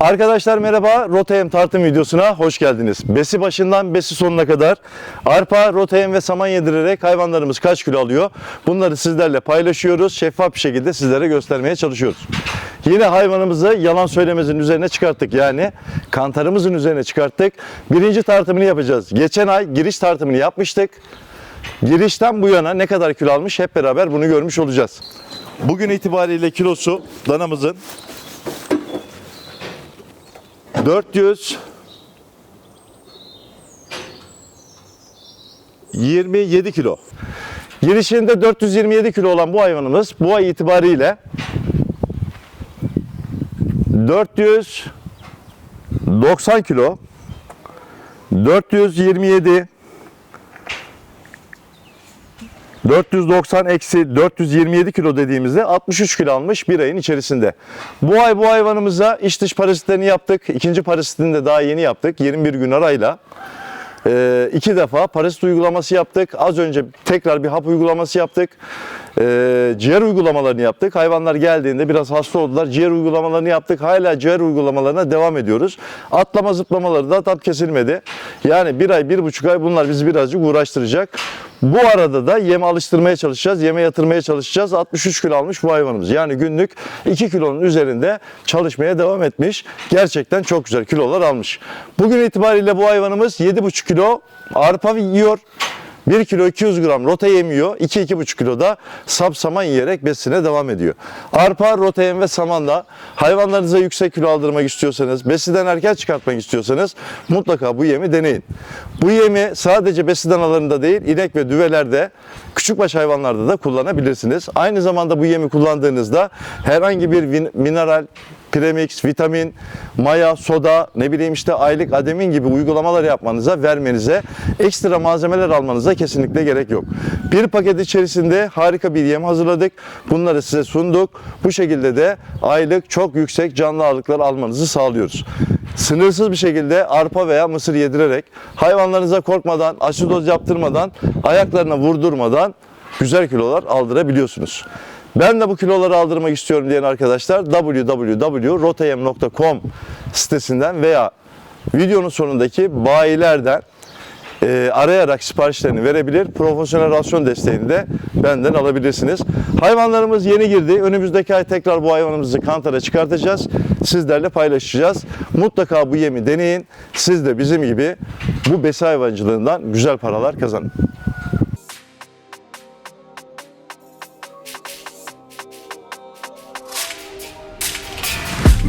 Arkadaşlar merhaba, Rotayem tartım videosuna hoş geldiniz. Besi başından besi sonuna kadar arpa, rotayem ve saman yedirerek hayvanlarımız kaç kilo alıyor? Bunları sizlerle paylaşıyoruz. Şeffaf bir şekilde sizlere göstermeye çalışıyoruz. Yine hayvanımızı yalan söylemezin üzerine çıkarttık. Yani kantarımızın üzerine çıkarttık. Birinci tartımını yapacağız. Geçen ay giriş tartımını yapmıştık. Girişten bu yana ne kadar kilo almış hep beraber bunu görmüş olacağız. Bugün itibariyle kilosu danamızın 400 27 kilo. Girişinde 427 kilo olan bu hayvanımız bu ay itibariyle 490 kilo 427 490 eksi 427 kilo dediğimizde 63 kilo almış bir ayın içerisinde. Bu ay bu hayvanımıza iç dış parazitlerini yaptık. İkinci parazitini de daha yeni yaptık. 21 gün arayla. Ee, iki defa parazit uygulaması yaptık. Az önce tekrar bir hap uygulaması yaptık. Ee, ciğer uygulamalarını yaptık. Hayvanlar geldiğinde biraz hasta oldular. Ciğer uygulamalarını yaptık. Hala ciğer uygulamalarına devam ediyoruz. Atlama zıplamaları da tat kesilmedi. Yani bir ay, bir buçuk ay bunlar bizi birazcık uğraştıracak. Bu arada da yeme alıştırmaya çalışacağız. Yeme yatırmaya çalışacağız. 63 kilo almış bu hayvanımız. Yani günlük 2 kilonun üzerinde çalışmaya devam etmiş. Gerçekten çok güzel kilolar almış. Bugün itibariyle bu hayvanımız 7,5 kilo arpa yiyor. 1 kilo 200 gram rota yemiyor. 2-2,5 kilo da sap saman yiyerek besine devam ediyor. Arpa, rota yem ve samanla hayvanlarınıza yüksek kilo aldırmak istiyorsanız, besiden erken çıkartmak istiyorsanız mutlaka bu yemi deneyin. Bu yemi sadece besi danalarında değil, inek ve düvelerde, küçükbaş hayvanlarda da kullanabilirsiniz. Aynı zamanda bu yemi kullandığınızda herhangi bir mineral, premix, vitamin, maya, soda, ne bileyim işte aylık ademin gibi uygulamalar yapmanıza, vermenize, ekstra malzemeler almanıza kesinlikle gerek yok. Bir paket içerisinde harika bir yem hazırladık. Bunları size sunduk. Bu şekilde de aylık çok yüksek canlı ağırlıklar almanızı sağlıyoruz. Sınırsız bir şekilde arpa veya mısır yedirerek hayvanlarınıza korkmadan, aşı doz yaptırmadan, ayaklarına vurdurmadan güzel kilolar aldırabiliyorsunuz. Ben de bu kiloları aldırmak istiyorum diyen arkadaşlar www.rotayem.com sitesinden veya videonun sonundaki bayilerden e, arayarak siparişlerini verebilir. Profesyonel rasyon desteğini de benden alabilirsiniz. Hayvanlarımız yeni girdi. Önümüzdeki ay tekrar bu hayvanımızı kantara çıkartacağız. Sizlerle paylaşacağız. Mutlaka bu yemi deneyin. Siz de bizim gibi bu besi hayvancılığından güzel paralar kazanın.